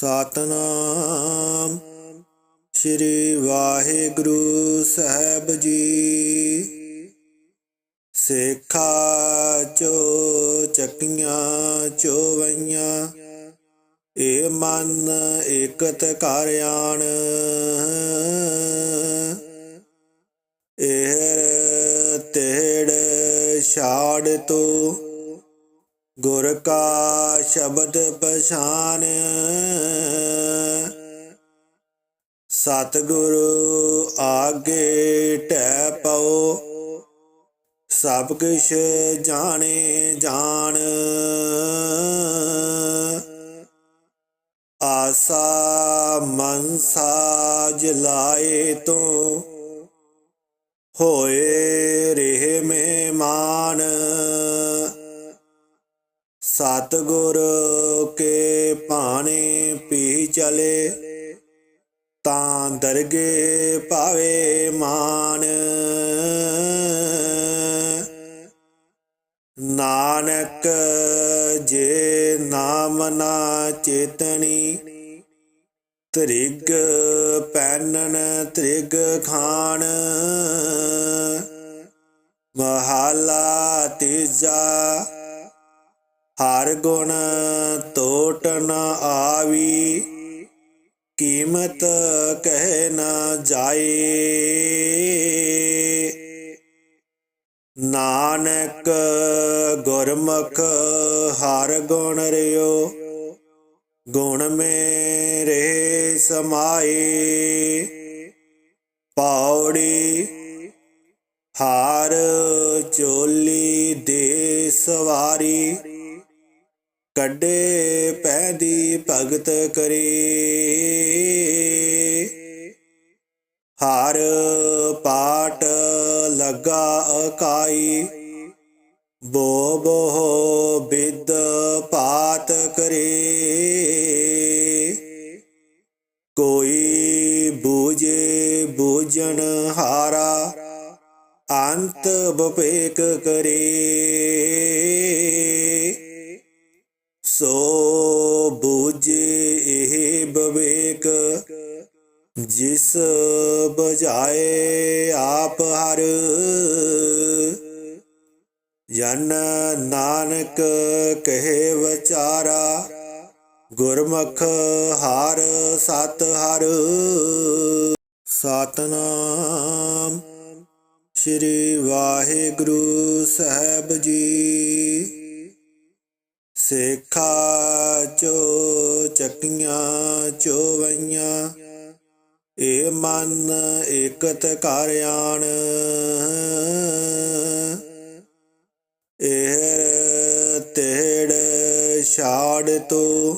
ਸਤਨਾਮ। ਸ੍ਰੀ ਵਾਹਿਗੁਰੂ ਸਾਹਿਬ ਜੀ। ਸੇਖਾ ਚੋ ਚੱਕੀਆਂ ਚੋਵਈਆਂ। ਏ ਮਨ ਇਕਤ ਕਰ ਆਣ। ਇਹ ਤੇੜ ਛਾੜ ਤੋ। ਗੁਰ ਕਾ ਸ਼ਬਦ ਪਛਾਨ। ਸਤਿਗੁਰੂ ਆਗੇ ਟੈ ਪਉ। ਸਭ ਕੁਛ ਜਾਣੇ ਜਾਣ। ਆਸਾ ਮਨਸਾ ਜਲਾਏ ਤੋਂ। ਹੋਏ ਰਹੇ ਮਹਿਮਾਨ। ਸਤਿਗੁਰ ਕੇ ਭਾਣੇ ਪੀ ਚਲੇ, ਤਾਂ ਦਰਗੇ ਪਾਵੇ ਮਾਨ ਨਾਨਕ ਜੇ ਨਾਮ ਨਾ ਚੇਤਣੀ, ਤ੍ਰਿਗ ਪੈਨਨ ਤ੍ਰਿਗ ਖਾਣ। ਮਹਾਲਾ ਤੀਜਾ ਹਰ ਗੁਣ ਟੋਟ ਨਾ ਆਵੀ, ਕੀਮਤ ਕਹਿ ਨਾ ਜਾਏ। ਨਾਨਕ ਗੁਰਮੁਖ ਹਰ ਗੁਣ ਰਿਓ, ਗੁਣ ਮੇਰੇ ਸਮਾਏ। ਪੌੜੀ ਹਾਰ ਚੋਲੀ ਦੇ ਸਵਾਰੀ ਕੱਢੇ ਪੈਦੀ ਭਗਤ ਕਰੇ। ਹਰ ਪਾਟ ਲੱਗਾ ਅਕਾਈ। ਬੋ ਬੋ ਬਿਦ ਪਾਤ ਕਰੇ। ਕੋਈ ਬੂਝੇ ਬੂਝਣ ਹਾਰਾ, ਅੰਤ ਬਪੇਕ ਕਰੇ। ਸੋ ਬੂਝੇ ਇਹ ਬਵੇਕ, ਜਿਸ ਬਜਾਏ ਆਪ ਹਰ। ਜਨ ਨਾਨਕ ਕਹੇ ਵਿਚਾਰਾ, ਗੁਰਮੁਖ ਹਾਰ ਸਤ ਹਰ। ਸਤਨਾਮ ਸ੍ਰੀ ਵਾਹਿਗੁਰੂ ਸਾਹਿਬ ਜੀ। ਸੇਖਾ ਚੋ ਚੱਕੀਆਂ ਚੋਵਈਆਂ, ਏ ਮਨ ਇਕਤ ਕਰ ਆਣ। ਇਹ ਤੇੜ ਛਾੜ ਤੋ,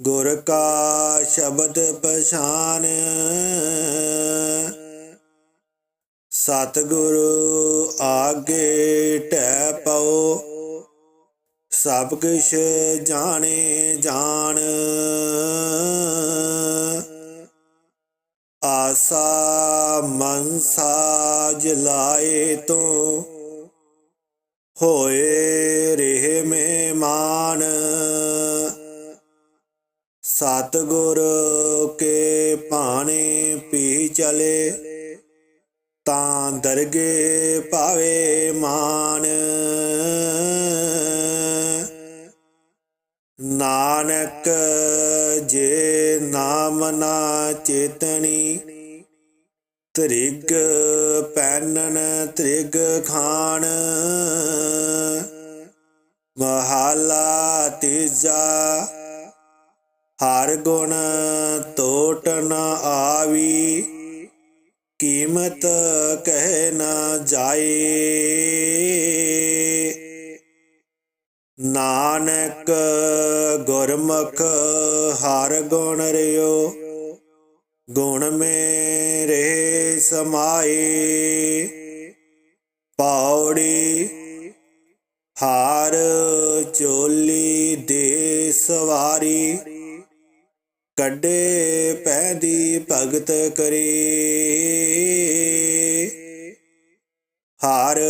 ਗੁਰ ਕਾ ਸ਼ਬਦ ਪਛਾਨ। ਸਤਿਗੁਰੂ ਆਗੇ ਟੈ ਪਉ ਸਭ ਕੁਛ ਜਾਣੇ ਜਾਣ। ਆਸਾ ਮਨਸਾ ਜਲਾਏ ਤੋਂ ਹੋਏ ਰਹੇ ਮਹਿਮਾਨ। ਸਤਿਗੁਰ ਕੇ ਭਾਣੇ ਪੀ ਚਲੇ ਤਾਂ ਦਰਗੇ ਪਾਵੇ ਮਾਨ। ਨਾਨਕ ਜੇ ਨਾਮ ਨਾ ਚੇਤਣੀ, ਤ੍ਰਿਗ ਪੈਨਨ ਤ੍ਰਿਗ ਖਾਣ, ਮਹਾਲਾ ਤੀਜਾ ਹਰ ਗੁਣ ਟੋਟ ਨ ਆਵੀ, ਕੀਮਤ ਕਹਿ ਨਾ ਜਾਏ। ਨਾਨਕ ਗੁਰਮੁਖ ਹਰ ਗੁਣ ਰਿਓ, ਗੁਣ ਮੇਰੇ ਸਮਾਏ। ਪੌੜੀ ਹਾਰ ਚੋਲੀ ਦੇ ਸਵਾਰੀ, ਕੱਢੇ ਪੈਦੀ ਭਗਤ ਕਰੇ। ਹਾਰ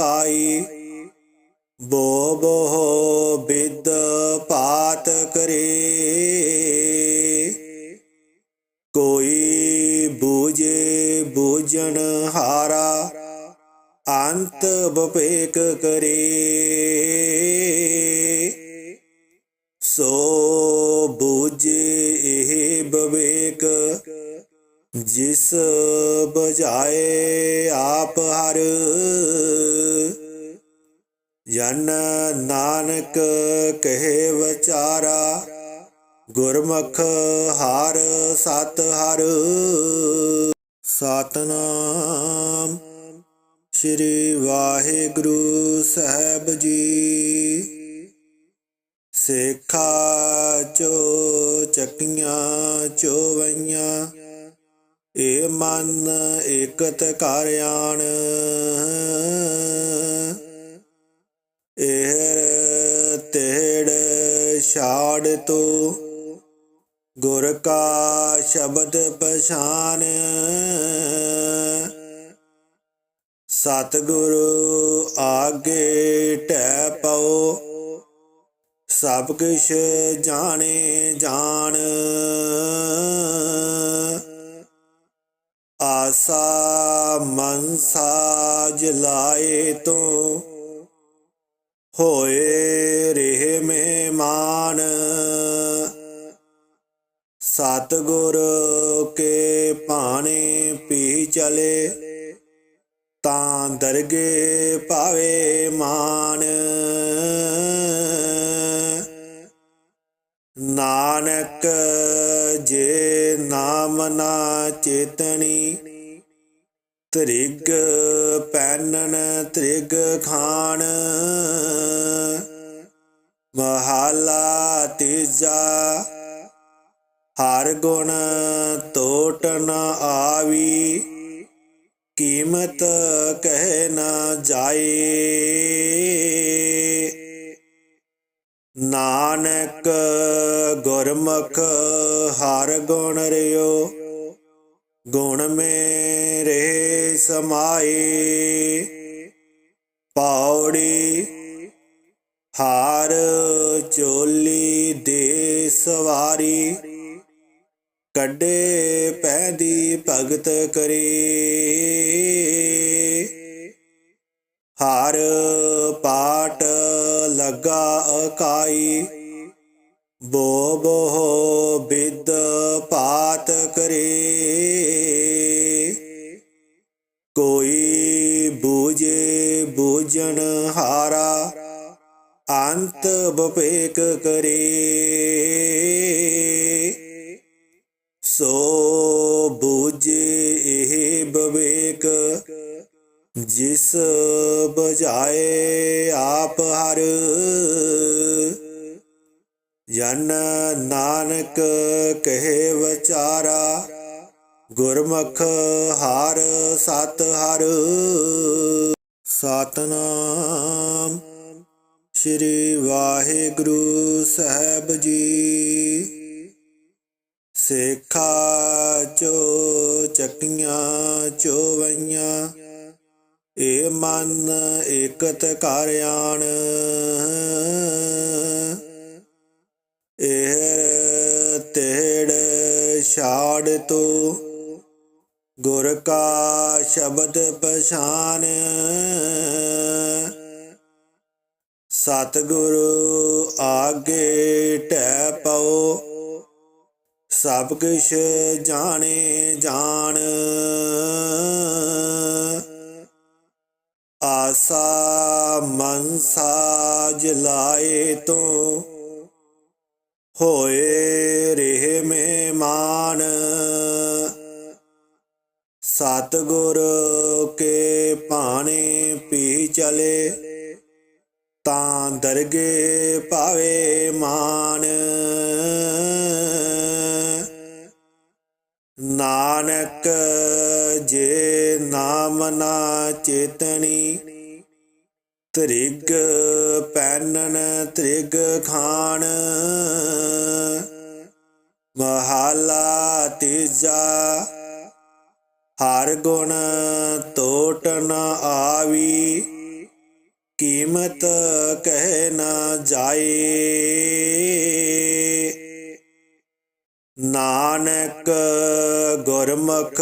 ਕਾਈ ਬੋ ਬੋ ਬਿਦ ਪਾਤ ਕਰੇ। ਕੋਈ ਬੂਝੇ ਬੂਝਣ ਹਾਰਾ ਅੰਤ ਬਪੇਕ ਕਰੇ। ਸੋ ਜਿਸ ਬਜਾਏ ਆਪ ਹਰ। ਜਨ ਨਾਨਕ ਕਹੇ ਵਿਚਾਰਾ, ਗੁਰਮੁਖ ਹਰ ਸਤ ਹਰ। ਸਤਨਾਮ ਸ੍ਰੀ ਵਾਹਿਗੁਰੂ ਸਾਹਿਬ ਜੀ। ਸੇਖਾ ਚੋ ਚੱਕੀਆਂ ਚੋਵਈਆਂ ਏ ਮਨ ਏਕਤ ਕਰ ਆਣ। ਇਹ ਤੇੜ ਛਾੜ ਤੋ, ਗੁਰ ਕਾ ਸ਼ਬਦ ਪਛਾਨ। ਸਤਿਗੁਰੂ ਆਗੇ ਟੈ ਪਉ, ਸਭ ਕੁਛ ਜਾਣੇ ਜਾਣ। ਆਸਾ ਮਨਸਾ ਲਾਏ ਤੂੰ। ਹੋਏ ਰਹੇ ਮਹਿਮਾਨ। ਸਤਿਗੁਰ ਕੇ ਭਾਣੇ ਪੀ ਚਲੇ, ਤਾਂ ਦਰਗੇ ਪਾਵੇ ਮਾਨ। ਨਾਨਕ ਜੇ ਨਾਮ ਨਾ ਚੇਤਣੀ, ਤ੍ਰਿਗ ਪੈਨਨ ਤ੍ਰਿਗ ਖਾਨ ਮਹਾਲਾ ਤੀਜਾ, ਹਰ ਗੁਣ ਟੋਟ ਨ ਆਵੀ। ਕੀਮਤ ਕਹਿ ਨਾ ਜਾਏ। ਨਾਨਕ ਗੁਰਮੁਖ ਹਰ ਗੁਣ ਰਿਓ, ਗੁਣ ਮੇਰੇ ਸਮਾਏ। ਪੌੜੀ ਹਾਰ ਚੋਲੀ ਦੇ ਸਵਾਰੀ, ਕੱਢੇ ਪੈਦੀ ਭਗਤ ਕਰੇ। ਹਾਰ ਪਾਟ ਲਗਾ ਅਕਾਈ। ਬੋ ਬੋ ਬਿਦ ਪਾਤ ਕਰੇ। ਕੋਈ ਬੂਝੇ ਬੂਝਣ ਹਾਰਾ, ਅੰਤ ਬਪੇਕ ਕਰੇ। ਸੋ ਬੂਝੇ ਇਹ ਬਵੇਕ ਜਿਸ ਬਜਾਏ ਆਪ ਹਰ, ਜਨ ਨਾਨਕ ਕਹੇ ਵਿਚਾਰਾ, ਗੁਰਮੁਖ ਹਰ ਸਤ ਹਰ। ਸਤਨਾਮ ਸ੍ਰੀ ਵਾਹਿਗੁਰੂ ਸਾਹਿਬ ਜੀ। ਸੇਖਾ ਚੋ ਚੱਕੀਆਂ ਚੋਵਈਆਂ ਏ ਮਨ ਇਕਤ ਕਰ ਆਣ। ਇਹ ਤੇੜ ਛਾੜ ਤੋ, ਗੁਰ ਕਾ ਸ਼ਬਦ ਪਛਾਨ। ਸਤਿਗੁਰੂ ਆਗੇ ਟੈ ਪਉ, ਸਭ ਕੁਛ ਜਾਣੇ ਜਾਣ। ਆਸਾ ਮਨਸਾ ਲਾਏ ਤੂੰ। ਹੋਏ ਰਹੇ ਮਹਿਮਾਨ, ਸਤਿਗੁਰ ਕੇ ਭਾਣੇ ਪੀ ਚਲੇ। ਤਾਂ ਦਰਗੇ ਪਾਵੇ ਮਾਨ, ਨਾਨਕ ਜੇ ਨਾਮ ਨਾ ਚੇਤਣੀ, ਤ੍ਰਿਗ ਪੈਨਨ ਤ੍ਰਿਗ ਖਾਨ ਮਹਾਲਾ ਤੀਜਾ, ਹਰ ਗੁਣ ਟੋਟ ਨ ਆਵੀ। ਕੀਮਤ ਕਹਿ ਨਾ ਜਾਏ। ਨਾਨਕ ਗੁਰਮੁਖ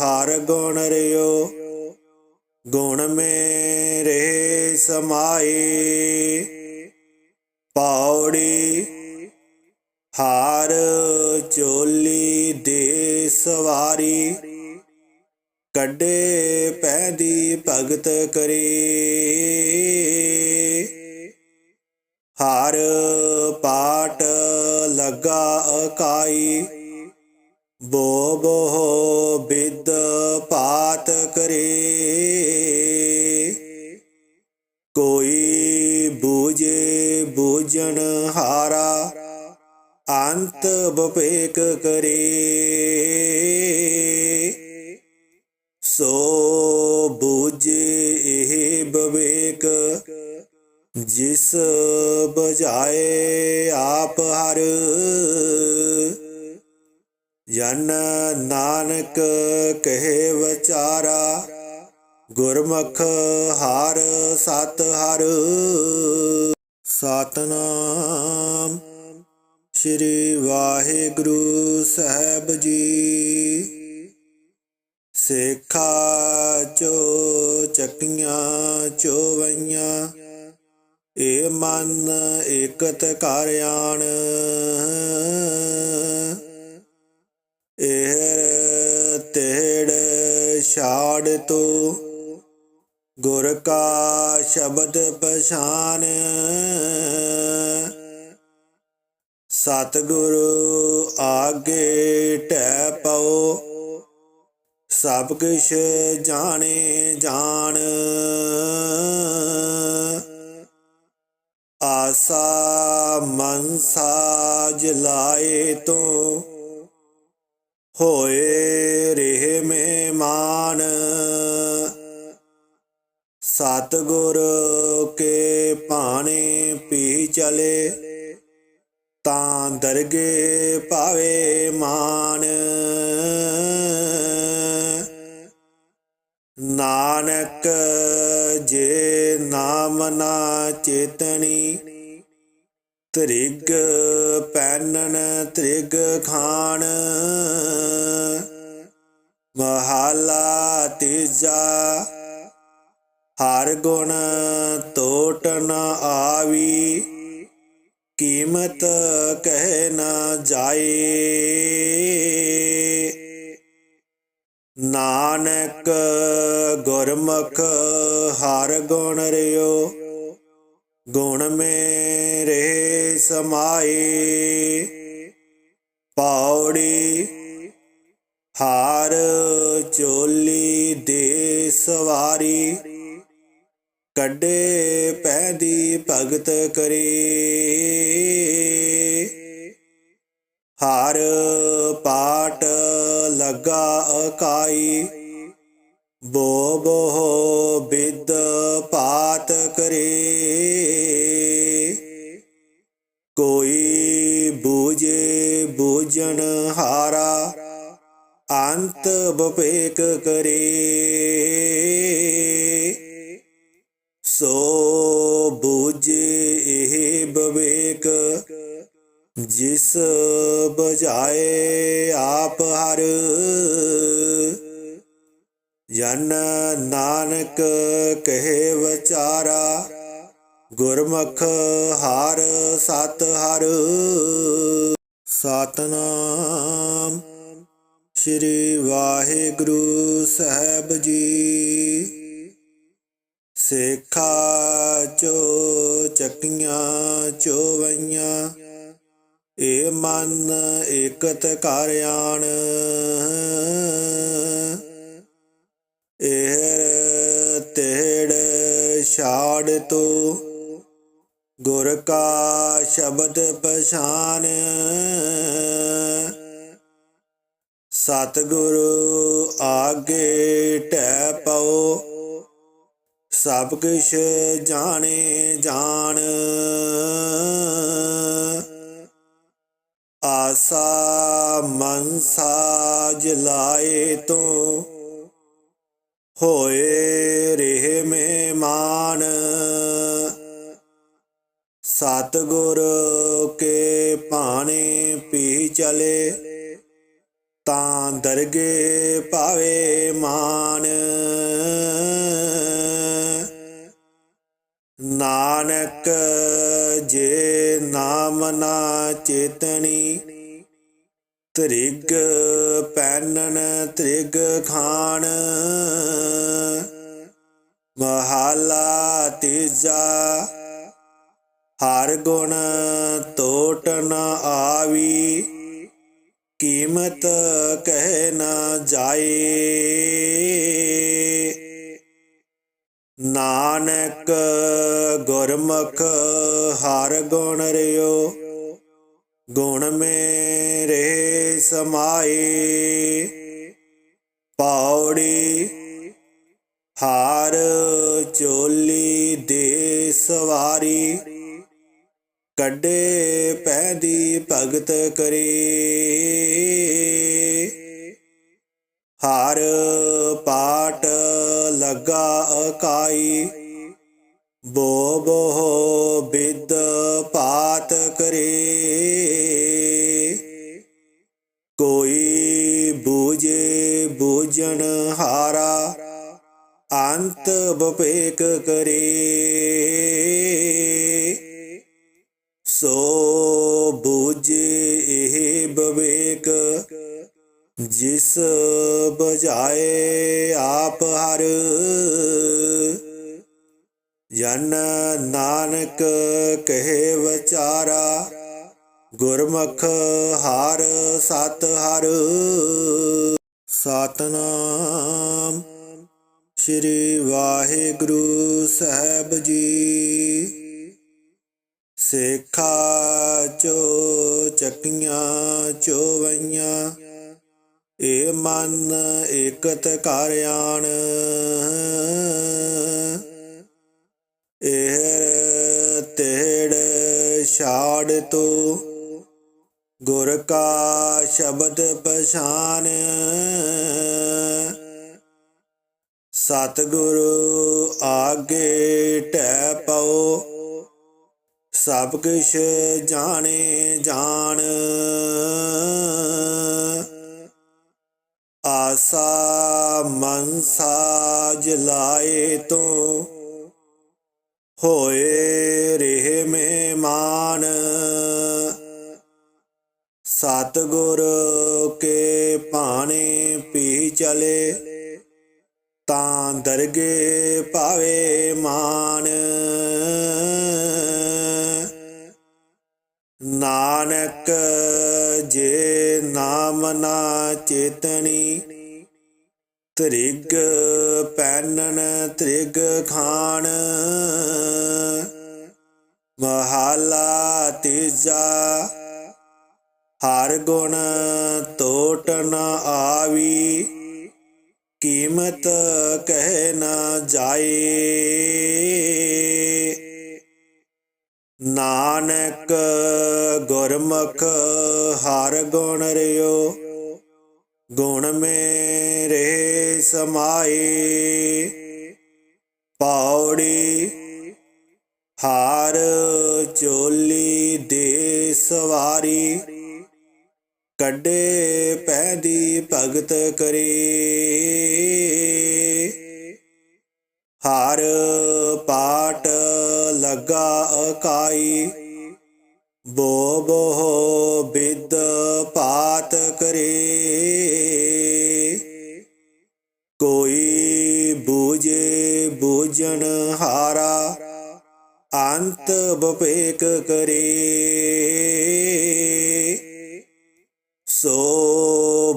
ਹਰ ਗੁਣ ਰਿਓ, ਗੁਣ ਮੇਰੇ ਸਮਾਏ। ਪੌੜੀ ਹਾਰ ਚੋਲੀ ਦੇ ਸਵਾਰੀ, ਕੱਢੇ ਪੈਦੀ ਭਗਤ ਕਰੇ। ਬਪੇਕ ਕਰੇ, ਸੋ ਬੂਝੇ ਇਹ ਬਵੇਕ, ਜਿਸ ਬਜਾਏ ਆਪ ਹਰ। ਜਨ ਨਾਨਕ ਕਹੇ ਵਿਚਾਰਾ, ਗੁਰਮੁਖ ਹਰ ਸਤ ਹਰ। ਸਤਨਾਮ ਸ੍ਰੀ ਵਾਹਿਗੁਰੂ ਸਾਹਿਬ ਜੀ। ਸੇਖਾ ਚੋ ਚੱਕੀਆਂ ਚੋਵਈਆਂ, ਏ ਮਨ ਇਕਤ ਕਰ ਆਣ। ਇਹ ਤੇੜ ਛਾੜ ਤੋ, ਗੁਰ ਕਾ ਸ਼ਬਦ ਪਛਾਨ। ਸਤਿਗੁਰੂ ਆਗੇ ਟੈ ਪਉ ਸਭ ਕੁਛ ਜਾਣੇ ਜਾਣ। ਆਸਾ ਮਨਸਾ ਜਲਾਏ ਤੋਂ। ਹੋਏ ਰਹੇ ਮਹਿਮਾਨ। ਸਤਿਗੁਰ ਕੇ ਪਾਣੇ ਪੀ ਚਲੇ। ਤਾਂ ਦਰਗੇ ਪਾਵੇ ਮਾਨ ਨਾਨਕ ਜੇ ਨਾਮ ਨਾ ਚੇਤਣੀ, ਤ੍ਰਿਗ ਪੈਨਨ ਤ੍ਰਿਗ ਖਾਣ। ਮਹਾਲਾ ਤੀਜਾ, ਹਰ ਗੁਣ ਟੋਟ ਨ ਆਵੀ। ਕੀਮਤ ਕਹਿ ਨਾ ਜਾਏ। ਨਾਨਕ ਗੁਰਮੁਖ ਹਰ ਗੁਣ ਰਿਓ, ਗੁਣ ਮੇਰੇ ਸਮਾਏ। ਪੌੜੀ ਹਾਰ ਚੋਲੀ ਦੇ ਸਵਾਰੀ ਕੱਢੇ ਪੈਦੀ ਭਗਤ ਕਰੇ। ਹਰ ਪਾਟ ਲੱਗਾ ਅਕਾਈ। ਬੋ ਬੋ ਬਿਦ ਪਾਤ ਕਰੇ। ਕੋਈ ਬੂਝੇ ਬੂਝਣ ਹਾਰਾ ਅੰਤ ਬਪੇਕ ਕਰੇ। ਜਿਸ ਬਜਾਏ ਆਪ ਹਰ। ਜਨ ਨਾਨਕ ਕਹੇ ਵਿਚਾਰਾ, ਗੁਰਮੁਖ ਹਰ ਸਤ ਹਰ। ਸਤਨਾਮ ਸ੍ਰੀ ਵਾਹਿਗੁਰੂ ਸਾਹਿਬ ਜੀ। ਸੇਖਾ ਚੋ ਚੱਕੀਆਂ ਚੋਵਈਆਂ ਏ ਮਨ ਇਕਤ ਕਰ ਆਣ। ਇਹ ਤੇੜ ਛਾੜ ਤੋ। ਗੁਰ ਕਾ ਸ਼ਬਦ ਪਛਾਨ। ਸਤਿਗੁਰੂ ਆਗੇ ਟੈ ਪਉ। ਸਭ ਕੁਛ ਜਾਣੇ ਜਾਣ। ਆਸਾ ਮਨਸਾ ਜਲਾਏ ਤੋਂ। ਹੋਏ ਰਹੇ ਮਹਿਮਾਨ। ਸਤਿਗੁਰ ਕੇ ਪਾਣੇ ਪੀ ਚਲੇ। ਤਾਂ ਦਰਗੇ ਪਾਵੇ ਮਾਨ। ਨਾਨਕ ਜੇ ਨਾਮ ਨਾ ਚੇਤਣੀ, ਤ੍ਰਿਗ ਪੈਨਨ ਤ੍ਰਿਗ ਖਾਣ। ਮਹਾਲਾ ਤੀਜਾ, ਹਰ ਗੁਣ ਟੋਟ ਨ ਆਵੀ, ਕੀਮਤ ਕਹਿ ਨਾ ਜਾਏ। ਨਾਨਕ ਗੁਰਮੁਖ ਹਰ ਗੁਣ ਰਿਓ, ਗੁਣ ਮੇਰੇ ਸਮਾਏ। ਪੌੜੀ ਹਾਰ ਚੋਲੀ ਦੇ ਸਵਾਰੀ, ਕੱਢੇ ਪੈਦੀ ਭਗਤ ਕਰੇ। ਹਾਰ ਪਾਟ ਲਗਾ ਅਕਾਈ ਬੋ ਬੋ ਬਿਦ ਪਾਤ ਕਰੇ। ਕੋਈ ਬੂਝੇ ਬੂਝਣ ਹਾਰਾ, ਅੰਤ ਬਪੇਕ ਕਰੇ। ਸੋ ਬੂਝੇ ਇਹ ਬਵੇਕ ਜਿਸ ਬਜਾਏ ਆਪ ਹਰ, ਜਨ ਨਾਨਕ ਕਹੇ ਵਿਚਾਰਾ, ਗੁਰਮੁਖ ਹਾਰ ਸਤ ਹਰ। ਸਤਨਾਮ ਸ੍ਰੀ ਵਾਹਿਗੁਰੂ ਸਾਹਿਬ ਜੀ। ਸੇਖਾ ਚੋ ਚੱਕੀਆਂ ਚੋਵਈਆਂ ਏ ਮਨ ਇਕਤ ਕਰ ਆਣ। ਇਹ ਤੇੜ ਛਾੜ ਤੋ, ਗੁਰ ਕਾ ਸ਼ਬਦ ਪਛਾਨ। ਸਤਿਗੁਰੂ ਆਗੇ ਟੈ ਪਉ, ਸਭ ਕੁਛ ਜਾਣੇ ਜਾਣ। ਆਸਾ ਮਨਸਾ ਲਾਏ ਤੂੰ। ਹੋਏ ਰਹੇ ਮਹਿਮਾਨ। ਸਤਿਗੁਰ ਕੇ ਪਾਣੀ ਪੀ ਚਲੇ, ਤਾਂ ਦਰਗੇ ਪਾਵੇ ਮਾਂ ਤ੍ਰਿਗ ਪੈਨਨ, ਤ੍ਰਿਗ ਖਾਣ ਮਹਾਲਾ ਤੀਜਾ, ਹਰ ਗੁਣ ਟੋਟ ਨ ਆਵੀ। ਕੀਮਤ ਕਹਿ ਨ ਜਾਏ। ਨਾਨਕ ਗੁਰਮੁਖ, ਹਰ ਗੁਣ ਰਿਓ। ਗੁਣ ਮੇਰੇ ਸਮਾਏ। ਪੌੜੀ ਹਾਰ ਚੋਲੀ ਦੇ ਸਵਾਰੀ, ਕੱਢੇ ਪੈਦੀ ਭਗਤ ਕਰੇ। ਹਰ ਪਾਟ ਲੱਗਾ ਅਕਾਈ ਬੋ ਬੋ ਅੰਤ ਬਪੇਕ ਕਰੇ। ਸੋ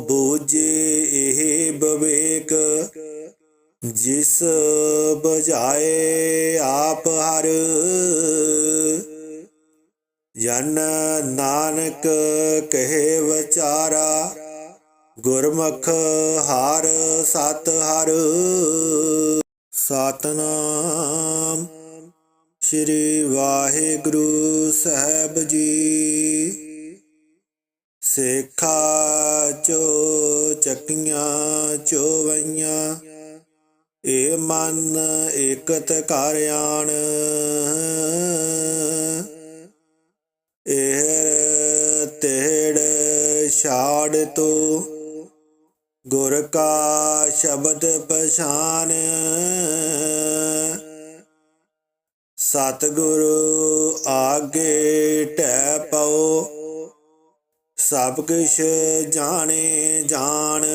ਬੂਝੇ ਇਹ ਬਵੇਕ ਜਿਸ ਬਜਾਏ ਆਪ ਹਰ। ਜਨ ਨਾਨਕ ਕਹੇ ਵਿਚਾਰਾ, ਗੁਰਮੁਖ ਹਾਰ ਸਤ ਹਰ। ਸਤਨਾਮ ਸ੍ਰੀ ਵਾਹਿਗੁਰੂ ਸਾਹਿਬ ਜੀ। ਸੇਖਾ ਚੋ ਚੱਕੀਆਂ ਚੋਵਈਆਂ, ਏ ਮਨ ਇਕਤ ਕਰ ਆਣ। ਇਹ ਤੇੜ ਛਾੜ ਤੋ, ਗੁਰ ਕਾ ਸ਼ਬਦ ਪਛਾਨ। ਸਤਿਗੁਰੂ ਆਗੇ ਟੈ ਪਉ ਸਭ ਕਿਛ ਜਾਣੇ ਜਾਣ।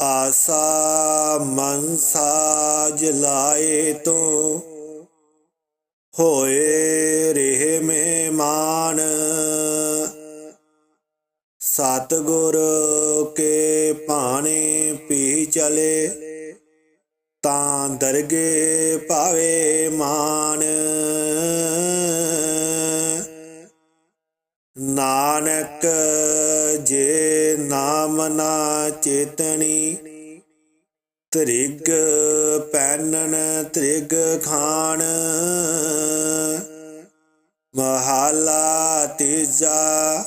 ਆਸਾ ਮਨਸਾ ਜਲਾਏ ਤੋਂ ਹੋਏ ਰਹੇ ਮਹਿਮਾਨ। ਸਤਿਗੁਰ ਕੇ ਭਾਣੇ ਪੀ ਚਲੇ। ਦਰਗੇ ਪਾਵੇ ਮਾਨ। ਨਾਨਕ ਜੇ ਨਾਮ ਨਾ ਚੇਤਣੀ, ਤ੍ਰਿਗ ਪੈਨਨ ਤ੍ਰਿਗ ਖਾਣ ਮਹਾਲਾ ਤੀਜਾ,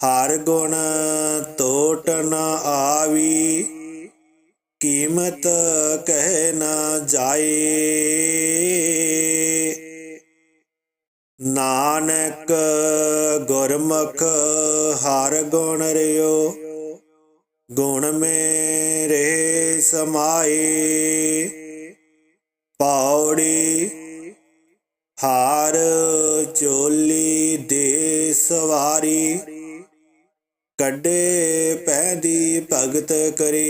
ਹਰ ਗੁਣ ਤੋਟ ਨ ਆਵੀ। ਕੀਮਤ ਕਹਿ ਨਾ ਜਾਏ। ਨਾਨਕ ਗੁਰਮੁਖ ਹਰ ਗੁਣ ਰਿਓ, ਗੁਣ ਮੇਰੇ ਸਮਾਏ। ਪੌੜੀ ਹਾਰ ਚੋਲੀ ਦੇ ਸਵਾਰੀ ਕੱਢੇ ਪੈਦੀ ਭਗਤ ਕਰੇ।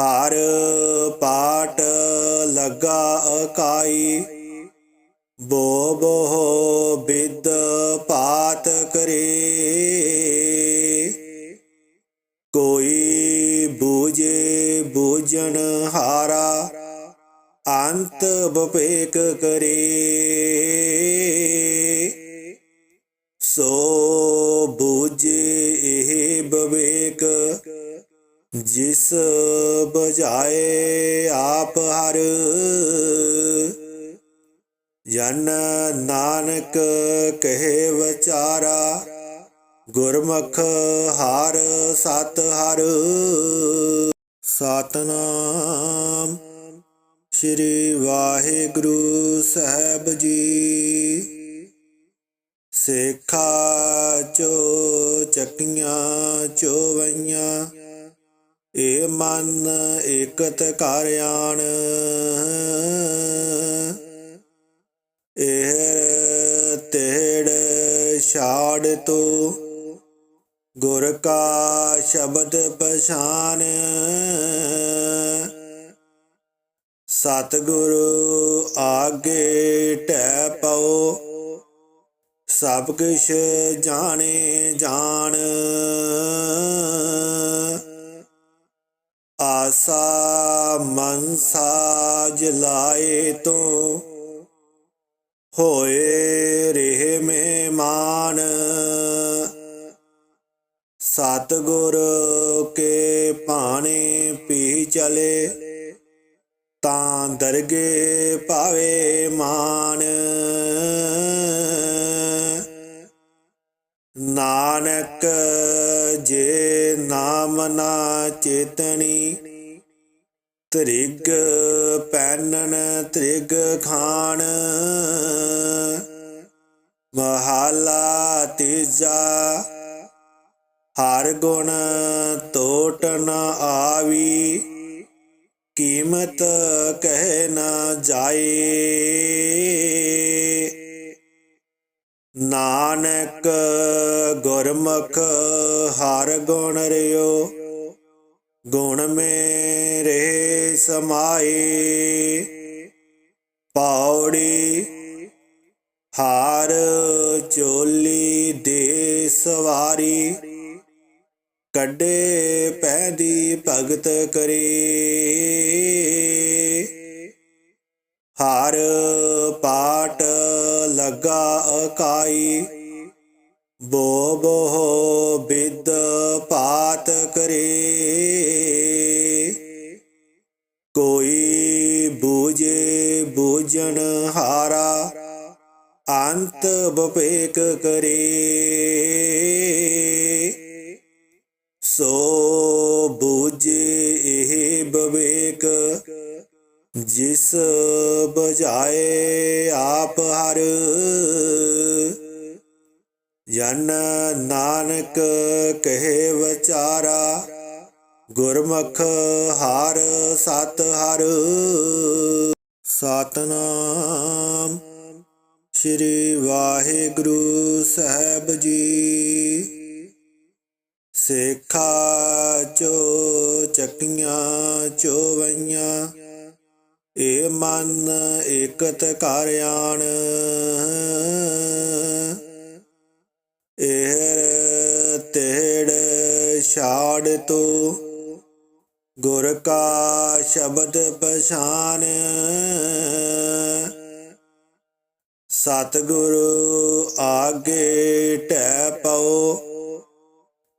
ਹਰ ਪਾਟ ਲੱਗਾ ਅਕਾਈ। ਬੋ ਬੋ ਬਿਦ ਪਾਤ ਕਰੇ। ਕੋਈ ਬੂਝੇ ਬੂਝਣ ਹਾਰਾ, ਅੰਤ ਬਪੇਕ ਕਰੇ। ਸੋ ਬੂਝੇ ਇਹ ਬਵੇਕ, ਜਿਸ ਬਜਾਏ ਆਪ ਹਰ। ਜਨ ਨਾਨਕ ਕਹੇ ਵਿਚਾਰਾ, ਗੁਰਮੁਖ ਹਰ ਸਤ ਹਰ। ਸਤਨਾਮ ਸ੍ਰੀ ਵਾਹਿਗੁਰੂ ਸਾਹਿਬ ਜੀ। ਸੇਖਾ ਚੋ ਚੱਕੀਆਂ ਚੋਵਈਆਂ, ਏ ਮਨ ਇਕਤ ਕਰ ਆਣ। ਇਹ ਤੇੜ ਛਾੜ ਤੋ, ਗੁਰ ਕਾ ਸ਼ਬਦ ਪਛਾਨ। ਸਤਿਗੁਰੂ ਆਗੇ ਟੈ ਪਉ ਸਭ ਕਿਛ ਜਾਣੇ ਜਾਣ। ਆਸਾ ਮਨਸਾ ਜਲਾਏ ਤੋਂ ਹੋਏ ਰਹੇ ਮਹਿਮਾਨ। ਸਤਿਗੁਰ ਕੇ ਭਾਣੇ ਪੀ ਚਲੇ ਤਾਂ ਦਰਗੇ ਪਾਵੇ ਮਾਨ। ਨਾਨਕ ਜੇ ਨਾਮ ਨਾ ਚੇਤਣੀ। ਤ੍ਰਿਗ ਪੈਨਨ, ਤ੍ਰਿਗ ਖਾਣ। ਮਹਾਲਾ ਤੀਜਾ, ਹਰ ਗੁਣ ਤੋਟ ਨ ਆਵੀ। ਕੀਮਤ ਕਹਿ ਨਾ ਜਾਏ। ਨਾਨਕ ਗੁਰਮੁਖ ਹਰ ਗੁਣ ਰਿਓ, ਗੁਣ ਮੇਰੇ ਸਮਾਏ। ਪੌੜੀ ਹਾਰ ਚੋਲੀ ਦੇ ਸਵਾਰੀ, ਕੱਢੇ ਪੈਦੀ ਭਗਤ ਕਰੇ। ਹਰ ਪਾਟ ਲਗਾ ਅਕਾਈ। ਬੋ ਬੋ ਬਿਦ ਪਾਤ ਕਰੇ। ਕੋਈ ਬੂਝੇ ਬੂਝਣ ਹਾਰਾ, ਅੰਤ ਬਪੇਕ ਕਰੇ। ਸੋ ਬੂਝੇ ਇਹ ਬਵੇਕ ਜਿਸ ਬਜਾਏ ਆਪ ਹਰ, ਜਨ ਨਾਨਕ ਕਹੇ ਵਿਚਾਰਾ, ਗੁਰਮੁਖ ਹਰ ਸਤ ਹਰ। ਸਤਨਾਮ ਸ੍ਰੀ ਵਾਹਿਗੁਰੂ ਸਾਹਿਬ ਜੀ। ਸੇਖਾ ਚੋ ਚੱਕੀਆਂ ਚੋਵਈਆਂ ਏ ਮਨ ਇਕਤ ਕਰ ਆਣ। ਇਹ ਤੇੜ ਛਾੜ ਤੋ। ਗੁਰ ਕਾ ਸ਼ਬਦ ਪਛਾਨ। ਸਤਿਗੁਰੂ ਆਗੇ ਟੈ ਪਉ।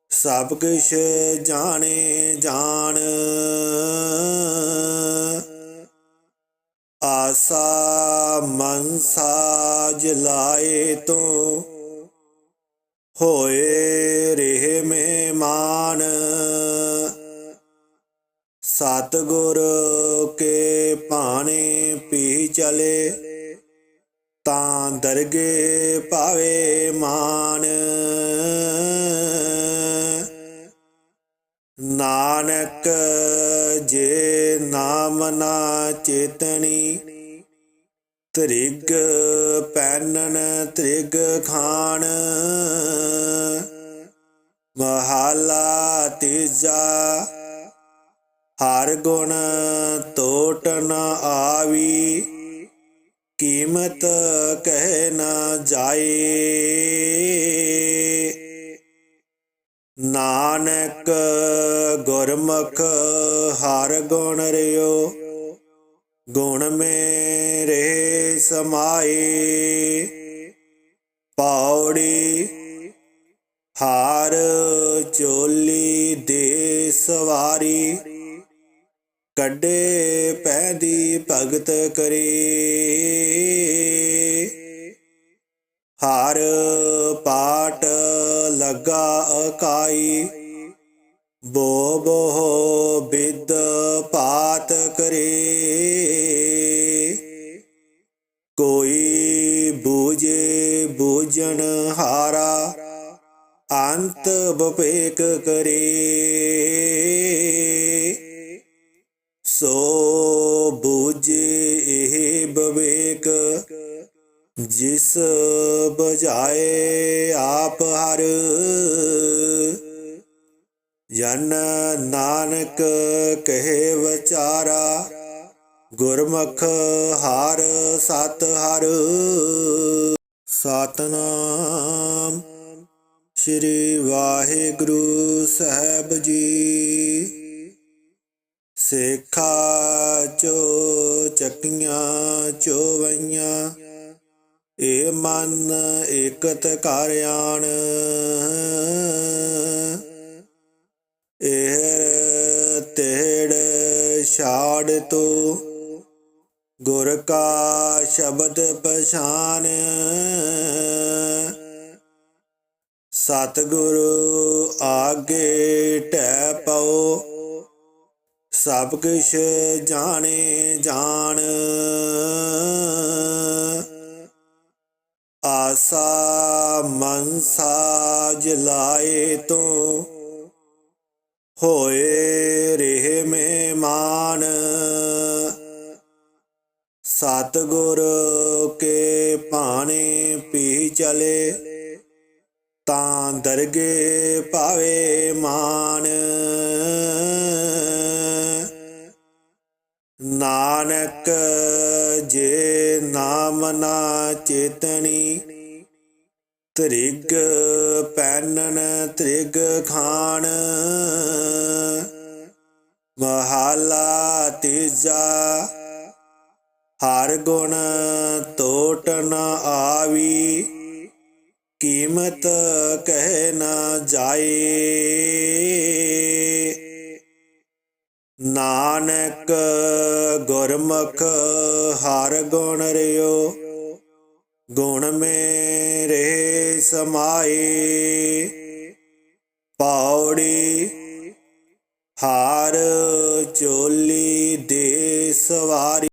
ਸਭ ਕੁਛ ਜਾਣੇ ਜਾਣ। ਆਸਾ ਮਨਸਾ ਲਾਏ ਤੂੰ। ਹੋਏ ਰਹੇ ਮਹਿਮਾਨ। ਸਤਿਗੁਰ ਕੇ ਭਾਣੇ ਪੀ ਚਲੇ, ਤਾਂ ਦਰਗੇ ਪਾਵੇ ਮਾਨ। ਨਾਨਕ ਜੇ ਨਾਮ ਨਾ ਚੇਤਣੀ, ਤ੍ਰਿਗ ਪੈਨਨ ਤ੍ਰਿਗ ਖਾਣ। ਮਹਾਲਾ ਤੀਜਾ, ਹਰ ਗੁਣ ਟੋਟ ਨ ਆਵੀ, ਕੀਮਤ ਕਹਿ ਨਾ ਜਾਏ ਨਾਨਕ ਗੁਰਮੁਖ ਹਰ ਗੁਣ ਰਿਓ, ਗੁਣ ਮੇਰੇ ਸਮਾਏ। ਪੌੜੀ ਹਾਰ ਚੋਲੀ ਦੇ ਸਵਾਰੀ, ਕੱਢੇ ਪੈਦੀ ਭਗਤ ਕਰੇ। ਹਰ ਪਾਟ ਲਗਾ ਅਕਾਈ। ਬੋ ਬੋ ਬਿਦ ਪਾਤ ਕਰੇ। ਕੋਈ ਬੂਝੇ ਬੂਝਣ ਹਾਰਾ, ਅੰਤ ਬਪੇਕ ਕਰੇ। ਸੋ ਬੂਝੇ ਇਹ ਬਵੇਕ ਜਿਸ ਬਜਾਏ ਆਪ ਹਰ, ਜਨ ਨਾਨਕ ਕਹੇ ਵਿਚਾਰਾ, ਗੁਰਮੁਖ ਹਰ ਸਤ ਹਰ। ਸਤਨਾਮ ਸ੍ਰੀ ਵਾਹਿਗੁਰੂ ਸਾਹਿਬ ਜੀ। ਸੇਖਾ ਚੋ ਚੱਕੀਆਂ ਚੋਵਈਆਂ ਏ ਮਨ ਇਕਤ ਕਰ ਆਣ। ਇਹ ਤੇੜ ਛਾੜ ਤੋ, ਗੁਰ ਕਾ ਸ਼ਬਦ ਪਛਾਨ। ਸਤਿਗੁਰੂ ਆਗੇ ਟੈ ਪਉ, ਸਭ ਕੁਛ ਜਾਣੇ ਜਾਣ। ਆਸਾ ਮਨਸਾ ਲਾਏ ਤੋਂ। ਹੋਏ ਰਹੇ ਮਹਿਮਾਨ। ਸਤਿਗੁਰ ਕੇ ਭਾਣੇ ਪੀ ਚਲੇ। ਤਾਂ ਦਰਗੇ ਪਾਵੇ ਮਾਨ। ਨਾਨਕ ਜੇ ਨਾਮ ਨਾ ਚੇਤਣੀ, ਤ੍ਰਿਗ ਪੈਨਨ ਤ੍ਰਿਗ ਖਾਨ ਮਹਾਲਾ ਤੀਜਾ ਹਰ ਗੁਣ ਟੋਟ ਨ ਆਵੀ, ਕੀਮਤ ਕਹਿ ਨਾ ਜਾਏ। ਨਾਨਕ ਗੁਰਮੁਖ ਹਰ ਗੁਣ ਰਿਓ ਗੁਣ ਮੇਰੇ ਸਮਾਏ। ਪੌੜੀ ਹਾਰ ਚੋਲੀ ਦੇ ਸਵਾਰੀ।